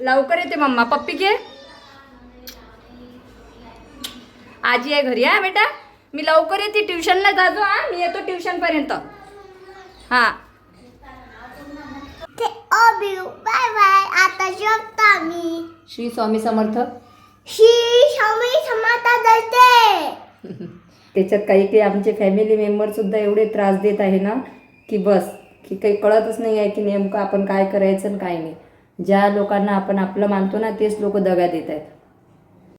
लवकर येते मम्मा. पप्पी घे. आजी आहे घरी हा बेटा. मी लवकर येते ट्युशनला जाजो हा. मी येतो ट्युशन पर्यंत हा बाय बाय आता जेवता मी श्री स्वामी समर्थ. श्री स्वामी समर्थ जयते त्याच्यात काही काही आमचे फॅमिली मेंबर सुद्धा एवढे त्रास देत आहे ना की बस की काही कळतच नाही आहे की नेमकं आपण काय करायचं आणि काय नाही. ज्या लोकांना आपण आपलं मानतो ना तेच लोक दगा देत आहेत.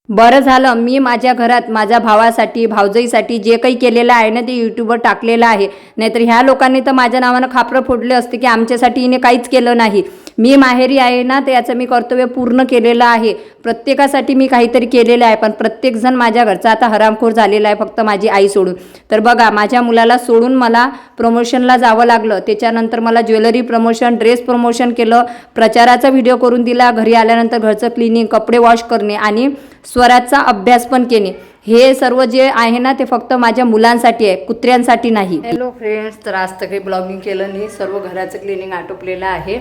बरं झालं मी माझ्या घरात माझ्या भावासाठी भावजईसाठी जे काही केलेलं आहे ना ते यूट्यूबवर टाकलेलं आहे. नाहीतर ह्या लोकांनी तर माझ्या नावानं खापरं फोडले असते की आमच्यासाठी हिने काहीच केलं नाही. मी माहेरी आहे ना तर याचं मी कर्तव्य पूर्ण केलेलं आहे. प्रत्येकासाठी मी काहीतरी केलेलं आहे पण प्रत्येकजण माझ्या घरचा आता हरामखोर झालेला आहे फक्त माझी आई सोडून. तर बघा माझ्या मुलाला सोडून मला प्रमोशनला जावं लागलं. त्याच्यानंतर मला ज्वेलरी प्रमोशन ड्रेस प्रमोशन केलं. प्रचाराचा व्हिडिओ करून दिला. घरी आल्यानंतर घरचं क्लिनिंग कपडे वॉश करणे आणि स्वराचा अभ्यास पण केणे. हे सर्व जे आहे ना ते फक्त माझ्या मुलांसाठी आहे कुत्र्यांसाठी नाही. हॅलो फ्रेंड्स तर आज तर काही ब्लॉगिंग केलं नाही. सर्व घराचं क्लिनिंग आटोपलेलं आहे.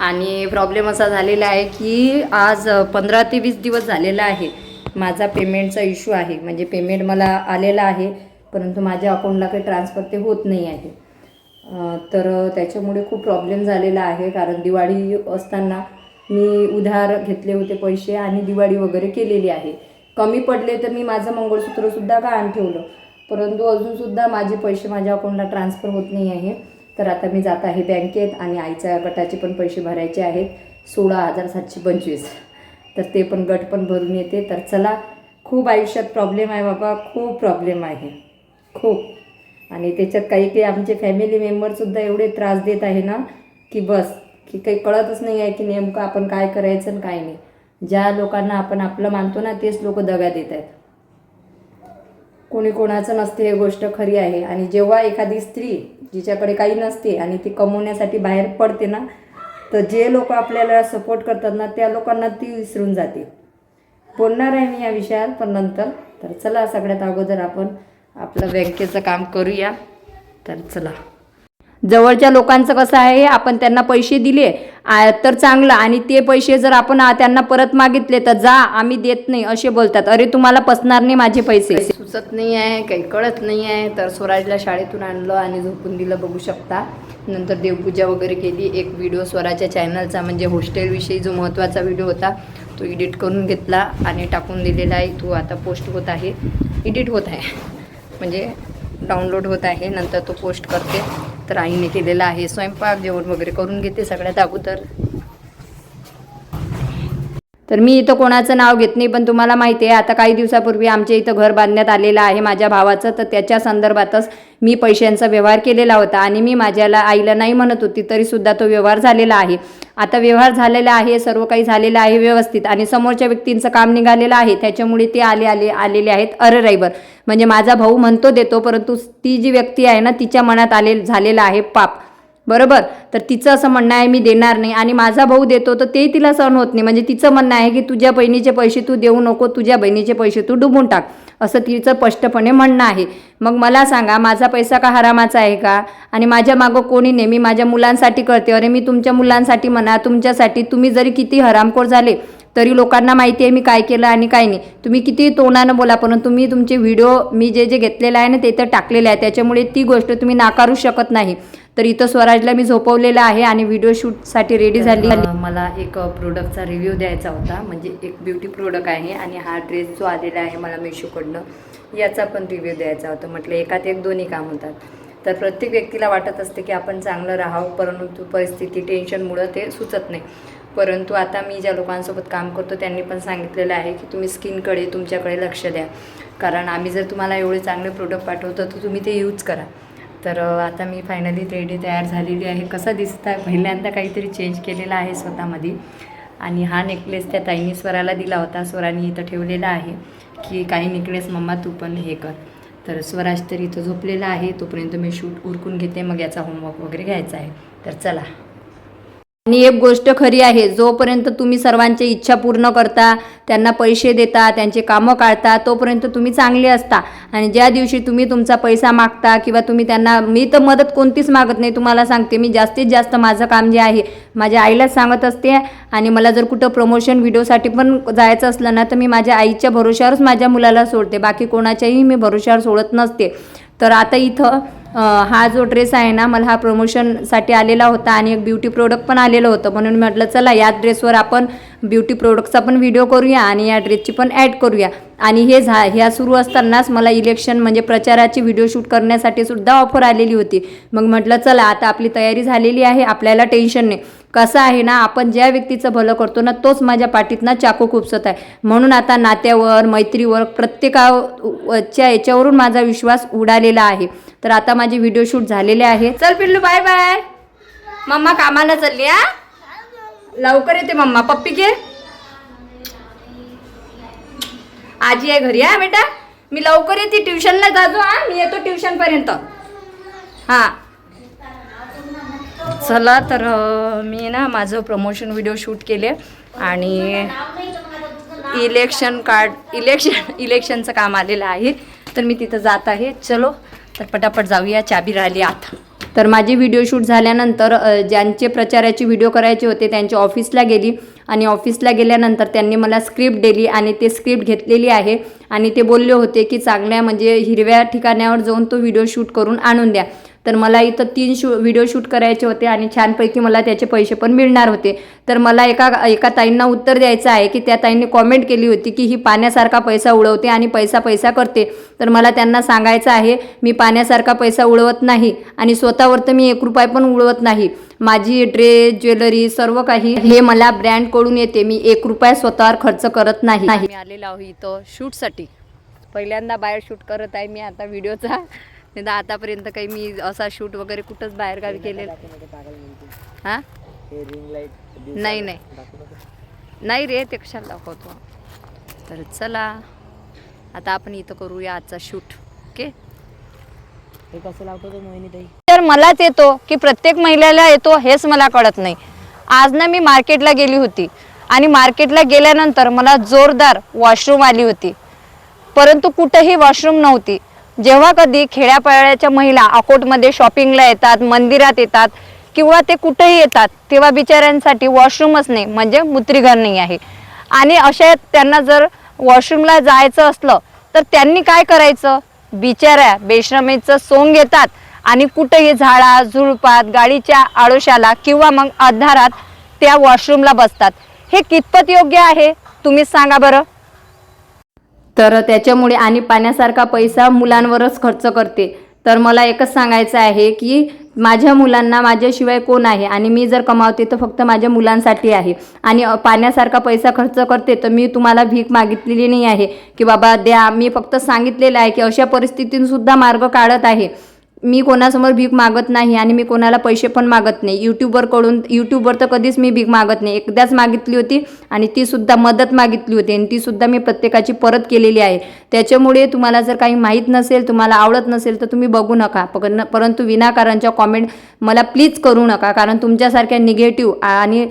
आणि प्रॉब्लेम असा झालेला आहे की आज पंधरा ते वीस दिवस झालेला आहे. माझा पेमेंटचा इश्यू आहे. म्हणजे पेमेंट मला आलेला आहे परंतु माझ्या अकाउंटला काही ट्रान्सफर ते होत नाही आहे. तर त्याच्यामुळे खूप प्रॉब्लेम झालेला आहे. कारण दिवाळी असताना मी उधार घेतले होते पैसे आणि दिवाळी वगैरे केलेली आहे. कमी पडले तर मी माझं मंगळसूत्रसुद्धा गहाण ठेवलं. परंतु अजूनसुद्धा माझे पैसे माझ्या अकाउंटला ट्रान्सफर होत नाही आहे. तर आता मी जात आहे बँकेत आणि आईच्या गटाचे पण पैसे भरायचे आहेत. सोळा हजार सातशे पंचवीस. तर ते पण गट पण भरून येते. तर चला खूप आयुष्यात प्रॉब्लेम आहे बाबा. खूप प्रॉब्लेम आहे. खूप. आणि त्याच्यात काही काही आमचे फॅमिली मेंबरसुद्धा एवढे त्रास देत आहे ना की बस की काही कळतच नाही आहे की नेमकं आपण काय करायचं आणि काय नाही. ज्या लोकांना आपण आपलं मानतो ना तेच लोक दगा देत आहेत. कोणी कोणाचं नसते हे गोष्ट खरी आहे. आणि जेव्हा एखादी स्त्री जिच्याकडे काही नसते आणि ती कमवण्यासाठी बाहेर पडते ना तर जे लोक आपल्याला सपोर्ट करतात ना त्या लोकांना ती विसरून जाते. बोलणार आहे मी या विषयात पण नंतर. तर चला सगळ्यात अगोदर आपण आपलं बँकेचं काम करूया. तर चला. जवळच्या लोकांचं कसं आहे आपण त्यांना पैसे दिले आ, तर चांगलं. आणि ते पैसे जर आपण त्यांना परत मागितले तर जा आम्ही देत नाही असे बोलतात. अरे तुम्हाला पसणार नाही माझे पैसे. सुचत नाही आहे काही कळत नाही आहे. तर स्वराजला शाळेतून आणलं आणि झोपून दिलं बघू शकता. नंतर देवपूजा वगैरे केली. एक व्हिडिओ स्वराच्या चॅनलचा म्हणजे हॉस्टेलविषयी जो महत्त्वाचा व्हिडिओ होता तो एडिट करून घेतला आणि टाकून दिलेला आहे. तो आता पोस्ट होत आहे. एडिट होत आहे. म्हणजे डाउनलोड होत आहे. नंतर तो पोस्ट करते. तर आईने केलेला आहे. स्वयंपाक जेवण वगैरे करून घेते सगळ्यात अगोदर. तर मी इथं कोणाचं नाव घेत नाही पण तुम्हाला माहिती आहे आता काही दिवसापूर्वी आमच्या इथं घर बांधण्यात आलेलं आहे माझ्या भावाचं तर त्याच्या संदर्भातच मी पैशांचा व्यवहार केलेला होता आणि मी माझ्याला आईला नाही म्हणत होती तरीसुद्धा तो व्यवहार झालेला आहे. आता व्यवहार झालेला आहे सर्व काही झालेलं आहे व्यवस्थित आणि समोरच्या व्यक्तींचं काम निघालेलं आहे त्याच्यामुळे ते आले आले आलेले आहेत अरराईवर म्हणजे माझा भाऊ म्हणतो देतो परंतु ती जी व्यक्ती आहे ना तिच्या मनात आले झालेलं आहे पाप. बरोबर? तर तिचं असं म्हणणं आहे मी देणार नाही आणि माझा भाऊ देतो तर ते तिला सहन होत नाही. म्हणजे तिचं म्हणणं आहे की तुझ्या बहिणीचे पैसे तू देऊ नको तुझ्या बहिणीचे पैसे तू डुबून टाक. असं तिचं स्पष्टपणे म्हणणं आहे. मग मला सांगा माझा पैसा का हरामाचा आहे का? आणि माझ्या मागं कोणी नेहमी माझ्या मुलांसाठी करते? अरे मी तुमच्या मुलांसाठी म्हणा तुमच्यासाठी तुम्ही जरी किती हरामखोर झाले तरी लोकांना माहिती आहे मी काय केलं आणि काय नाही. तुम्ही किती तोंडानं बोला परंतु मी तुमचे व्हिडिओ मी जे जे घेतलेलं आहे ना ते तर टाकलेले आहे. त्याच्यामुळे ती गोष्ट तुम्ही नाकारू शकत नाही. तर इथं स्वराजला मी झोपवलेलं आहे आणि व्हिडिओ शूटसाठी रेडी झाली. मला एक प्रोडक्टचा रिव्ह्यू द्यायचा होता. म्हणजे एक ब्युटी प्रोडक्ट आहे आणि हा ड्रेस जो आलेला आहे मला मेशोकडनं याचा पण रिव्ह्यू द्यायचा होता. म्हटलं एकात एक दोन्ही काम होतात. तर प्रत्येक व्यक्तीला वाटत असते की आपण चांगलं राहावं परंतु परिस्थिती टेन्शनमुळं ते सुचत नाही. परंतु आता मी ज्या लोकांसोबत काम करतो त्यांनी पण सांगितलेलं आहे की तुम्ही स्किनकडे तुमच्याकडे लक्ष द्या. कारण आम्ही जर तुम्हाला एवढे चांगले प्रोडक्ट पाठवतो तर तुम्ही ते यूज करा. तर आता मी फायनली रेडी तयार झालेली आहे. कसा दिसतं आहे पहिल्यांदा काहीतरी चेंज केलेला आहे स्वतःमध्ये. आणि हा नेकलेस त्या ताईनी स्वराला दिला होता. स्वराने इथं ठेवलेला आहे की काही नेकलेस मम्मा तू पण हे कर. तर स्वराज तर इथं झोपलेला आहे. तोपर्यंत मी शूट उरकून घेते. मग याचा होमवर्क वगैरे घ्यायचा आहे. तर चला. आणि एक गोष्ट खरी आहे जोपर्यंत तुम्ही सर्वांची इच्छा पूर्ण करता त्यांना पैसे देता त्यांचे कामं काढता तोपर्यंत तुम्ही चांगले असता. आणि ज्या दिवशी तुम्ही तुमचा पैसा मागता किंवा तुम्ही त्यांना मी तर मदत कोणतीच मागत नाही तुम्हाला सांगते मी जास्तीत जास्त माझं काम जे आहे माझ्या आईलाच सांगत असते आणि मला जर कुठं प्रमोशन व्हिडिओसाठी पण जायचं असलं ना तर मी माझ्या आईच्या भरोश्यावरच माझ्या मुलाला सोडते बाकी कोणाच्याही मी भरोश्यावर सोडत नसते. तर आता इथं हा जो ड्रेस आहे ना मला हा प्रमोशनसाठी आलेला होता आणि एक ब्युटी प्रोडक्ट पण आलेलं होतं. म्हणून म्हटलं चला या ड्रेसवर आपण ब्युटी प्रोडक्टचा पण व्हिडिओ करूया आणि या ड्रेसची पण ॲड करूया. आणि हे झा ह्या सुरू असतानाच मला इलेक्शन म्हणजे प्रचाराची व्हिडिओ शूट करण्यासाठी सुद्धा ऑफर आलेली होती. मग म्हटलं चला आता आपली तयारी झालेली आहे आपल्याला टेन्शन नाही. कसं आहे ना आपण ज्या व्यक्तीचं भलं करतो ना तोच माझ्या पाठीत ना चाकू खुपसत आहे. म्हणून आता नात्यावर मैत्रीवर प्रत्येकाच्या याच्यावरून माझा विश्वास उडालेला आहे. तर आता माझे व्हिडिओ शूट झालेले आहे. चल पिल्लू बाय बाय. मम्मा कामाला चालली हा? लवकर येते मम्मा. पप्पी घे. आजी आहे घरी हा बेटा? मी लवकर येते ट्युशनला जातो हा. मी येतो ट्युशन पर्यंत हा. चला तर मी ना माझं प्रमोशन व्हिडिओ शूट केले आणि इलेक्शन कार्ड इलेक्शन इलेक्शनचं काम आलेलं आहे. तर मी तिथं जात आहे. चलो तर पटापट जाऊया चाबी राहिली आत. तर माझी व्हिडिओ शूट झाल्यानंतर ज्यांचे प्रचाराचे व्हिडिओ करायचे होते त्यांच्या ऑफिसला गेली. आणि ऑफिसला गेल्यानंतर त्यांनी मला स्क्रिप्ट दिली आणि ते स्क्रिप्ट घेतलेली आहे. आणि ते बोलले होते की चांगल्या म्हणजे हिरव्या ठिकाणावर जाऊन तो व्हिडिओ शूट करून आणून द्या. तर मला इथं तीन शू व्हिडिओ शूट करायचे होते आणि छानपैकी मला त्याचे पैसे पण मिळणार होते. तर मला एका एका ताईंना उत्तर द्यायचं आहे की त्या ताईंनी कॉमेंट केली होती की ही पाण्यासारखा पैसा उडवते आणि पैसा पैसा करते. तर मला त्यांना सांगायचं आहे मी पाण्यासारखा पैसा उडवत नाही आणि स्वतःवर तर मी एक रुपये पण उडवत नाही. माझी ड्रेस ज्वेलरी सर्व काही हे मला ब्रँडकडून येते. मी एक रुपया स्वतःवर खर्च करत नाही. मी आलेलो आहे इथं शूटसाठी. पहिल्यांदा बाहेर शूट करत आहे मी आता व्हिडिओचा नाही तर आतापर्यंत काही मी असा शूट वगैरे कुठंच बाहेर गावी केलेला हां? नाही नाही. नाही रे ते कशाला दाखवतो? तर चला. आता आपण इथं करूया आजचा शूट. ओके? तर मलाच येतो की प्रत्येक महिलेला येतो हेच मला कळत नाही. आज ना मी मार्केटला गेली होती. आणि मार्केटला गेल्यानंतर मला जोरदार वॉशरूम आली होती. परंतु कुठंही वॉशरूम नव्हती. जेव्हा कधी खेड्यापाड्याच्या महिला अकोटमध्ये शॉपिंगला येतात मंदिरात येतात किंवा ते कुठेही येतात तेव्हा बिचाऱ्यांसाठी वॉशरूमच नाही म्हणजे मूत्रीघर नाही आहे. आणि अशा त्यांना जर वॉशरूमला जायचं असलं तर त्यांनी काय करायचं? बिचाऱ्या बेश्रमेचं सोंग घेतात आणि कुठेही झाडा झुळपात गाडीच्या आडोशाला किंवा मग अंधारात त्या वॉशरूमला बसतात. हे कितपत योग्य आहे? तुम्हीच सांगा बरं. तर त्याच्यामुळे आणि पाण्यासारखा पैसा मुलांवरच खर्च करते. तर मला एकच सांगायचं आहे की माझ्या मुलांना माझ्याशिवाय कोण आहे? आणि मी जर कमावते तर फक्त माझ्या मुलांसाठी आहे. आणि पाण्यासारखा पैसा खर्च करते तर मी तुम्हाला भीक मागितलेली नाही आहे. की बाबा द्या मी फक्त सांगितलेलं आहे की अशा परिस्थितीतसुद्धा मार्ग काढत आहे. मी कोणासमोर भीक मागत नाही आणि मी कोणाला पैसे पण मागत नाही. यूट्यूबरकडून यूट्यूबवर तर कधीच मी भीक मागत नाही. एकदाच मागितली होती आणि ती सुद्धा मदत मागितली होती आणि तीसुद्धा मी प्रत्येकाची परत केलेली आहे. त्याच्यामुळे तुम्हाला जर काही माहीत नसेल तुम्हाला आवडत नसेल तर तुम्ही बघू नका. पण परंतु विनाकारांच्या कॉमेंट मला प्लीज करू नका. कारण तुमच्यासारख्या निगेटिव्ह आणि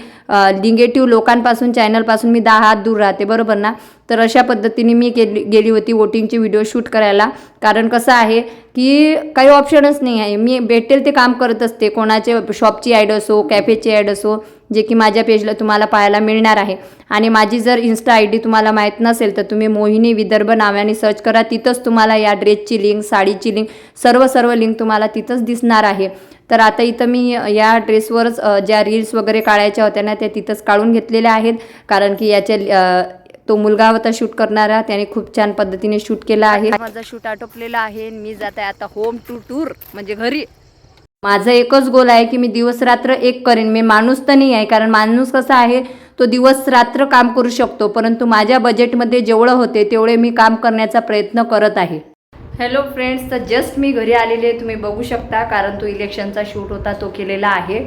निगेटिव्ह लोकांपासून चॅनलपासून मी दहा हात दूर राहते. बरोबर ना? तर अशा पद्धतीने मी गेली गेली होती वोटिंगचे व्हिडिओ शूट करायला. कारण कसं आहे की काही ऑप्शनच नाही आहे. मी भेटेल ते काम करत असते. कोणाचे शॉपची ॲड असो कॅफेची ॲड असो जे की माझ्या पेजला तुम्हाला पाहायला मिळणार आहे. आणि माझी जर इन्स्टा आय डी तुम्हाला माहीत नसेल तर तुम्ही मोहिनी विदर्भ नावाने सर्च करा. तिथंच तुम्हाला या ड्रेसची लिंक साडीची लिंक सर्व सर्व लिंक तुम्हाला तिथंच दिसणार आहे. तर आता इथं मी या ड्रेसवरच ज्या रील्स वगैरे काढायच्या होत्या ना त्या तिथंच काढून घेतलेल्या आहेत. कारण की याच्या तो मुलगा होता शूट करणारा. त्याने खूप छान पद्धतीने शूट केला आहे. माझा शूट आटोपलेला आहे. मी जात आहे आता होम टू टूर म्हणजे घरी. माझं एकच गोल आहे की मी दिवस रात्र एक करेन. मी माणूस तर नाही आहे कारण माणूस कसा आहे तो दिवस रात्र काम करू शकतो. परंतु माझ्या बजेटमध्ये जेवढं होते तेवढे मी काम करण्याचा प्रयत्न करत आहे. हॅलो फ्रेंड्स तर जस्ट मी घरी आलेले तुम्ही बघू शकता कारण तो इलेक्शनचा शूट होता तो केलेला आहे.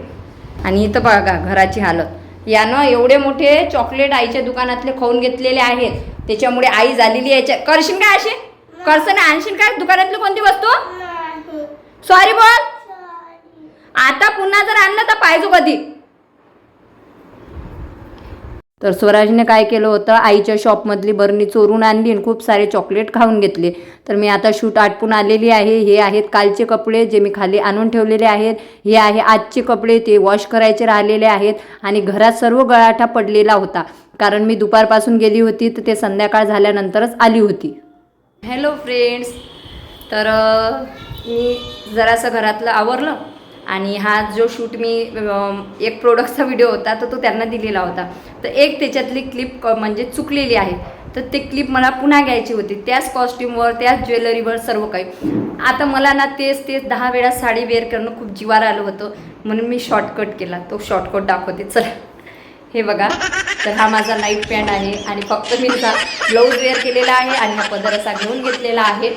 आणि इथं बघा घराची हालत. यानं एवढे मोठे चॉकलेट आईच्या दुकानातले खाऊन घेतलेले आहेत. त्याच्यामुळे आई झालेली याच्या करशील काय असे करसन आणशील काय? दुकानातली कोणती वस्तू? सॉरी बोल. आता पुन्हा जर आणलं तर पाहिजे कधी. तर स्वराजने काय केलं होतं? आईच्या शॉपमधली बरणी चोरून आणली आणि खूप सारे चॉकलेट खाऊन घेतले. तर मी आता शूट आटपून आलेली आहे. हे आहेत कालचे कपडे जे मी खाली आणून ठेवलेले आहेत. हे आहे आजचे कपडे. ते वॉश करायचे राहिलेले आहेत आणि घरात सर्व गळाठा पडलेला होता. कारण मी दुपारपासून गेली होती तर ते संध्याकाळ झाल्यानंतरच आली होती. हॅलो फ्रेंड्स तर मी जरासं घरातलं आवरलं. आणि हा जो शूट मी एक प्रोडक्टचा व्हिडिओ होता तर तो त्यांना दिलेला होता. तर एक त्याच्यातली क्लिप म्हणजे चुकलेली आहे. तर ते क्लिप मला पुन्हा घ्यायची होती. त्याच कॉस्ट्युमवर त्याच ज्वेलरीवर सर्व काही. आता मला ना तेच तेच दहा वेळा साडी वेअर करणं खूप जीवार आलं होतं. म्हणून मी शॉर्टकट केला. तो शॉर्टकट दाखवते. चला. हे बघा. तर हा माझा नाईट पॅन्ट आहे. आणि फक्त मी ब्लाऊज वेअर केलेला आहे आणि हा पदर असा घेऊन घेतलेला आहे.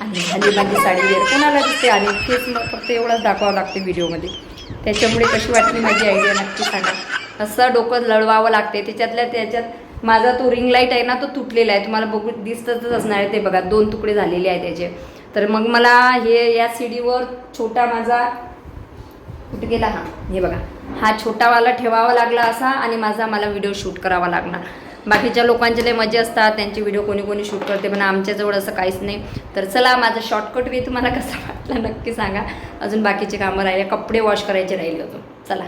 आणि झाली माझी साडी वेअर कोणाला दिसते? आणि तेच मग फक्त एवढंच दाखवावं लागते व्हिडिओमध्ये. त्याच्यामुळे कशी वाटली माझी आयडिया नक्की सांगा. असं डोकं लढवावं लागते. त्याच्यातल्या त्याच्यात माझा तो रिंग लाइट आहे ना तो तुटलेला आहे. तुम्हाला बघू दिसतच असणार आहे ते बघा. दोन तुकडे झालेले आहे त्याचे. तर मग मला हे या सीडीवर छोटा माझा कुठे गेला हा? हे बघा. हा छोटावाला ठेवावा लागला असा आणि माझा मला व्हिडिओ शूट करावा लागणार. बाकीच्या लोकांचे लय मजे असतात त्यांचे व्हिडिओ कोणी कोणी शूट करते पण आमच्याजवळ असं काहीच नाही. तर चला माझा शॉर्टकट वे तुम्हाला कसा वाटला नक्की सांगा. अजून बाकीचे कामं राहिले कपडे वॉश करायचे राहिले होतो चला.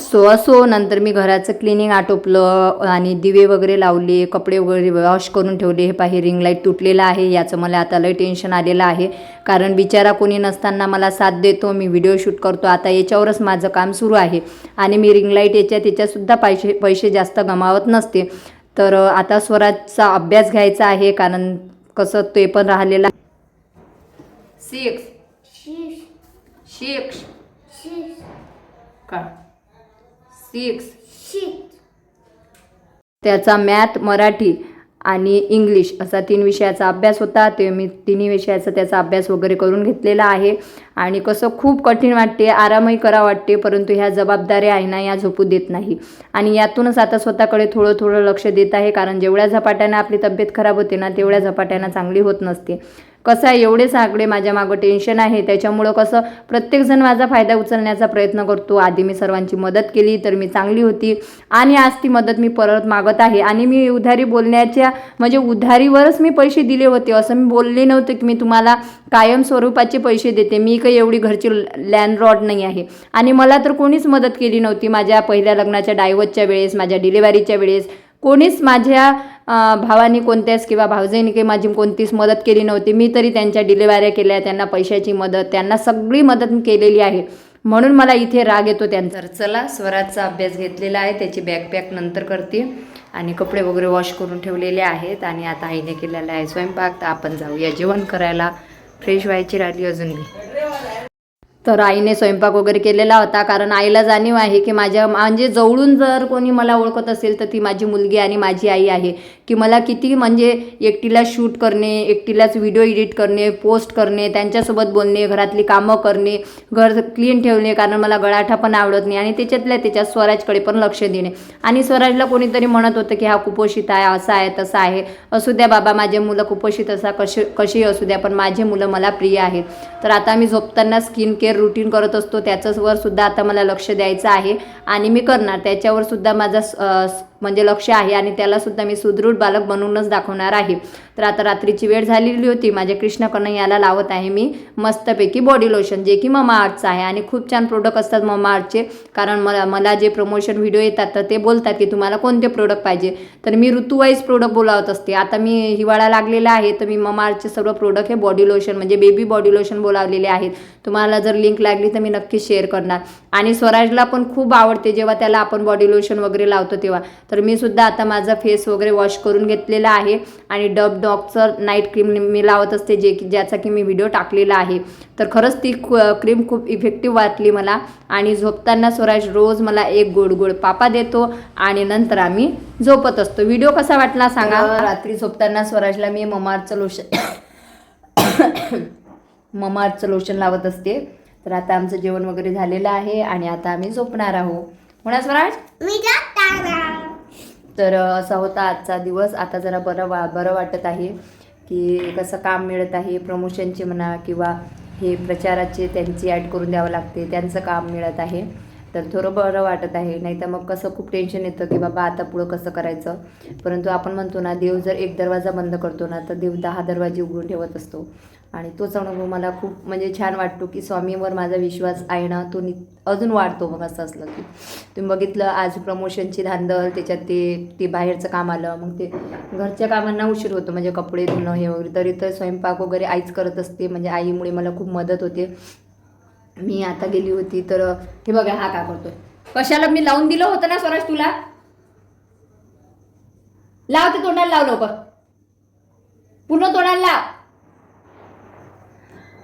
सो असो नंतर मी घराचं क्लिनिंग आटोपलं आणि दिवे वगैरे लावले कपडे वगैरे वॉश करून ठेवले. हे पाही रिंग लाइट तुटलेलं आहे याचं मला आता लय टेन्शन आलेलं आहे. कारण बिचारा कोणी नसताना मला साथ देतो मी व्हिडिओ शूट करतो. आता याच्यावरच माझं काम सुरू आहे. आणि मी रिंग लाइट याच्यात याच्यातसुद्धा पैसे पैसे जास्त गमावत नसते. तर आता स्वराजचा अभ्यास घ्यायचा आहे कारण कसं ते पण राहिलेलं सिक्स सिक्स शीश का सिक्स त्याचा मॅथ मराठी आणि इंग्लिश असा तीन विषयाचा अभ्यास होता. ते मी तिन्ही विषयाचा त्याचा अभ्यास वगैरे करून घेतलेला आहे. आणि कसं खूप कठीण वाटते आरामही करा वाटते परंतु ह्या जबाबदाऱ्या आहे ना या झोपू देत नाही. आणि यातूनच आता स्वतःकडे थोडं थोडं लक्ष देत आहे कारण जेवढ्या झपाट्यानं आपली तब्येत खराब होते ना तेवढ्या झपाट्यानं चांगली होत नसते. कसं आहे एवढे सागडे माझ्या मागं टेन्शन आहे. त्याच्यामुळं कसं प्रत्येकजण माझा फायदा उचलण्याचा प्रयत्न करतो. आधी मी सर्वांची मदत केली तर मी चांगली होती. आणि आज ती मदत मी परत मागत आहे. आणि मी उधारी बोलण्याच्या म्हणजे उधारीवरच मी पैसे दिले होते. असं मी बोलले नव्हते की मी तुम्हाला कायम स्वरूपाचे पैसे देते. मी काही एवढी घरची लँडरॉड नाही आहे. आणि मला तर कोणीच मदत केली नव्हती. माझ्या पहिल्या लग्नाच्या डायवतच्या वेळेस माझ्या डिलिव्हरीच्या वेळेस कोणीच माझ्या भावाने कोणत्याच किंवा भावजाईने की माझी कोणतीच मदत केली नव्हती. मी तरी त्यांच्या डिलिव्हऱ्या केल्या त्यांना पैशाची मदत त्यांना सगळी मदत केलेली आहे. म्हणून मला इथे राग येतो त्यांचा. तर चला स्वराजचा अभ्यास घेतलेला आहे त्याची बॅकपॅक नंतर करते. आणि कपडे वगैरे वॉश करून ठेवलेले आहेत. आणि आता आईने केलेला आहे स्वयंपाक. तर आपण जाऊया जेवण करायला. फ्रेश व्हायची राहिली अजून मी. तर आईने स्वयंपाक वगैरे केलेला होता. कारण आईला जाणीव आहे की माझ्या म्हणजे जवळून जर कोणी मला ओळखत असेल तर ती माझी मुलगी आणि माझी आई आहे. की मला किती म्हणजे एकटीला शूट करणे एकटीलाच व्हिडिओ एडिट करणे पोस्ट करणे त्यांच्यासोबत बोलणे घरातली कामं करणे घर क्लीन ठेवणे कारण मला गळाठा पण आवडत नाही आणि त्याच्यातल्या त्याच्यात स्वराजकडे पण लक्ष देणे. आणि स्वराजला कोणीतरी म्हणत होतं की हा कुपोषित आहे असा आहे तसा आहे. असू द्या बाबा माझे मुलं कुपोषित असा कसे कसेही असू द्या पण माझे मुलं मला प्रिय आहेत. तर आता मी झोपताना स्किन केअर रुटीन करत असतो त्याच्यावर सुद्धा आता मला लक्ष द्यायचं आहे. आणि मी करणार त्याच्यावर सुद्धा माझा स- म्हणजे लक्ष आहे आणि त्याला सुद्धा मी सुदृढ बालक बनवूनच दाखवणार आहे. तर आता रात्रीची वेळ झालेली होती. माझ्या कृष्ण याला लावत आहे मी मस्तपैकी बॉडी लोशन जे की ममा आर्टचं आहे आणि खूप छान प्रोडक्ट असतात ममा आर्टचे कारण मला मला जे प्रमोशन व्हिडिओ येतात तर ते बोलतात की तुम्हाला कोणते प्रोडक्ट पाहिजे. तर मी ऋतूवाईज प्रोडक्ट बोलावत असते. आता मी हिवाळा लागलेला आहे तर मी ममा आर्टचे सर्व प्रोडक्ट हे बॉडी लोशन म्हणजे बेबी बॉडी लोशन बोलावलेले आहेत. तुम्हाला जर लिंक लागली तर मी नक्की शेअर करणार. आणि स्वराजला पण खूप आवडते. जेव्हा त्याला आपण बॉडी लोशन वगैरे लावतो तेव्हा. तर मी सुद्धा आता माझा फेस वगैरे वॉश करून घेतलेला आहे. आणि डब डॉगचं नाईट क्रीम मी लावत असते जे की ज्याचा की मी व्हिडिओ टाकलेला आहे. तर खरंच ती क्रीम खूप इफेक्टिव्ह वाटली मला. आणि झोपताना स्वराज रोज मला एक गोड गोड पापा देतो आणि नंतर आम्ही झोपत असतो. व्हिडिओ कसा वाटला सांगा? रात्री झोपताना स्वराजला मी ममारचं लोशन ममारचं लोशन लावत असते. तर आता आमचं जेवण वगैरे झालेलं आहे आणि आता आम्ही झोपणार आहोत. म्हणा स्वराज? मी तर असा होता आजचा दिवस. आता जरा बरं वा बरं वाटत आहे की कसं काम मिळत आहे. प्रमोशनचे म्हणा किंवा हे प्रचाराचे त्यांची ॲड करून द्यावं लागते त्यांचं काम मिळत आहे. तर थोडं बरं वाटत आहे. नाही तर मग कसं खूप टेन्शन येतं की बाबा आता पुढं कसं करायचं? परंतु आपण म्हणतो ना देव जर एक दरवाजा बंद करतो ना तर देव दहा दरवाजे उघडून ठेवत असतो. आणि तोच अनुभव मला खूप म्हणजे छान वाटतो की स्वामीवर माझा विश्वास आहे ना तो नि अजून वाढतो मग असं असलं की. तुम्ही बघितलं आज प्रमोशनची धांदल त्याच्यात ते ते बाहेरचं काम आलं मग ते घरच्या कामांना उशीर होतो म्हणजे कपडे धुणं हे वगैरे. तरी तर स्वयंपाक वगैरे आईच करत असते म्हणजे आईमुळे मला खूप मदत होते. मी आता गेली होती तर हे बघा हा का करतो कशाला मी लावून दिलं होतं ना स्वराज तुला? लाव ते तोंडाला लाव लवकर. पूर्ण तोंडाला लाव.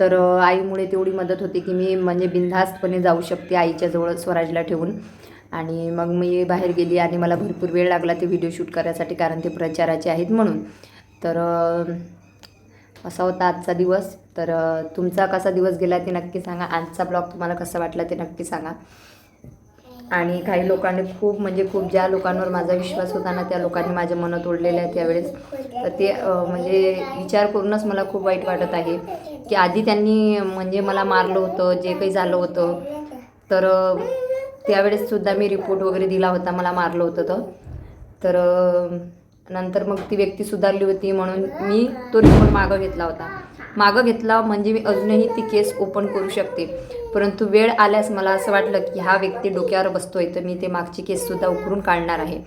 तर आईमुळे तेवढी मदत होते की मी म्हणजे बिनधास्तपणे जाऊ शकते आईच्या जवळ स्वराजला ठेवून. आणि मग मी बाहेर गेली आणि मला भरपूर वेळ लागला ते व्हिडिओ शूट करायसाठी कारण ते प्रचाराचे आहेत म्हणून. तर असा होता आजचा दिवस. तर तुमचा कसा दिवस गेला ते नक्की सांगा. आजचा ब्लॉग तुम्हाला कसा वाटला ते नक्की सांगा. आणि काही लोकांनी खूप म्हणजे खूप ज्या लोकांवर माझा विश्वास होता ना त्या लोकांनी माझ्या मनात तोडलेलं आहे त्यावेळेस. तर ते म्हणजे विचार करूनच मला खूप वाईट वाटत आहे की आधी त्यांनी म्हणजे मला मारलं होतं जे काही झालं होतं. तर त्यावेळेससुद्धा मी रिपोर्ट वगैरे दिला होता मला मारलं होतं तर तर नंतर मग ती व्यक्ती सुधारली होती म्हणून मी तो रिपोर्ट मागं घेतला होता. मागं घेतला म्हणजे मी अजूनही ती केस ओपन करू शकते. परंतु वेळ आल्यास मला असं वाटलं की हा व्यक्ती डोक्यावर बसतोय तर मी ते मागची केससुद्धा उकरून काढणार आहे.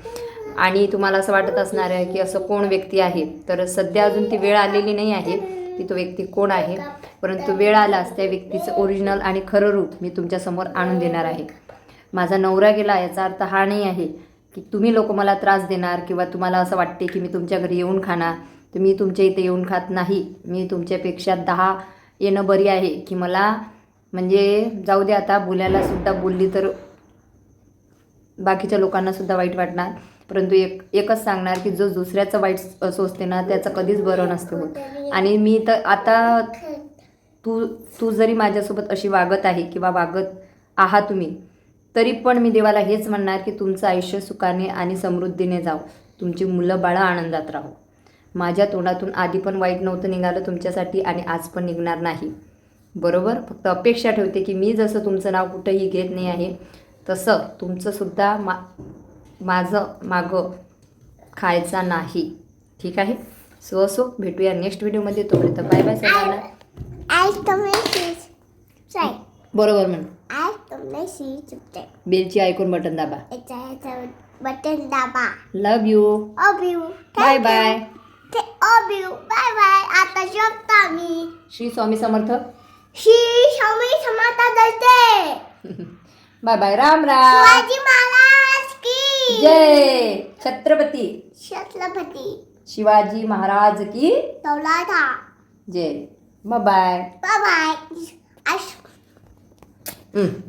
आणि तुम्हाला असं वाटत असणार आहे की असं कोण व्यक्ती आहे? तर सध्या अजून ती वेळ आलेली नाही आहे की तो व्यक्ती कोण आहे. परंतु वेळ आल्यास त्या व्यक्तीचं ओरिजिनल आणि खरं रूप मी तुमच्यासमोर आणून देणार आहे. माझा नवरा गेला याचा अर्थ हा नाही आहे की तुम्ही लोक मला त्रास देणार किंवा तुम्हाला असं वाटते की मी तुमच्या घरी येऊन खाणार. तर मी तुमच्या इथे येऊन खात नाही. मी तुमच्यापेक्षा दहा येणं बरी आहे. की मला म्हणजे जाऊ दे आता बोलायला सुद्धा बोलली तर बाकीच्या लोकांना सुद्धा वाईट वाटणार. परंतु एक एकच सांगणार की जो दुसऱ्याचं वाईट सोचते ना त्याचं कधीच बरं नसते होत. आणि मी तर आता तू तू जरी माझ्यासोबत अशी वागत आहे किंवा वागत आहात तुम्ही तरी पण मी देवाला हेच म्हणणार की तुमचं आयुष्य सुखाने आणि समृद्धीने जावं. तुमची मुलं बाळं आनंदात राहो. माझ्या तोंडातून आधी पण वाईट नव्हतं निघालं तुमच्यासाठी आणि आज पण निघणार नाही. बरोबर? फक्त अपेक्षा ठेवते की मी जसं तुमचं नाव कुठंही घेत नाही आहे तसं तुमचंसुद्धा मा माझं मागं खायचा नाही. ठीक आहे? सो असो भेटूया नेक्स्ट व्हिडिओमध्ये तोपर्यंत बाय बाय सगळ्यांना. बरोबर म्हण. बेलची ऐकून बटन दाबा. बटन दाबा. लव यू ऑबियू बाय बाय बाय बाय आता झोपता मी. श्री स्वामी समर्थ. Shri Swami Samarth दलते bye bye Ram Ram. शिवाजी महाराज की. जय. छत्रपती. छत्रपती. शिवाजी महाराज की. दौलाधा जय. बाय. Bye bye. बाय.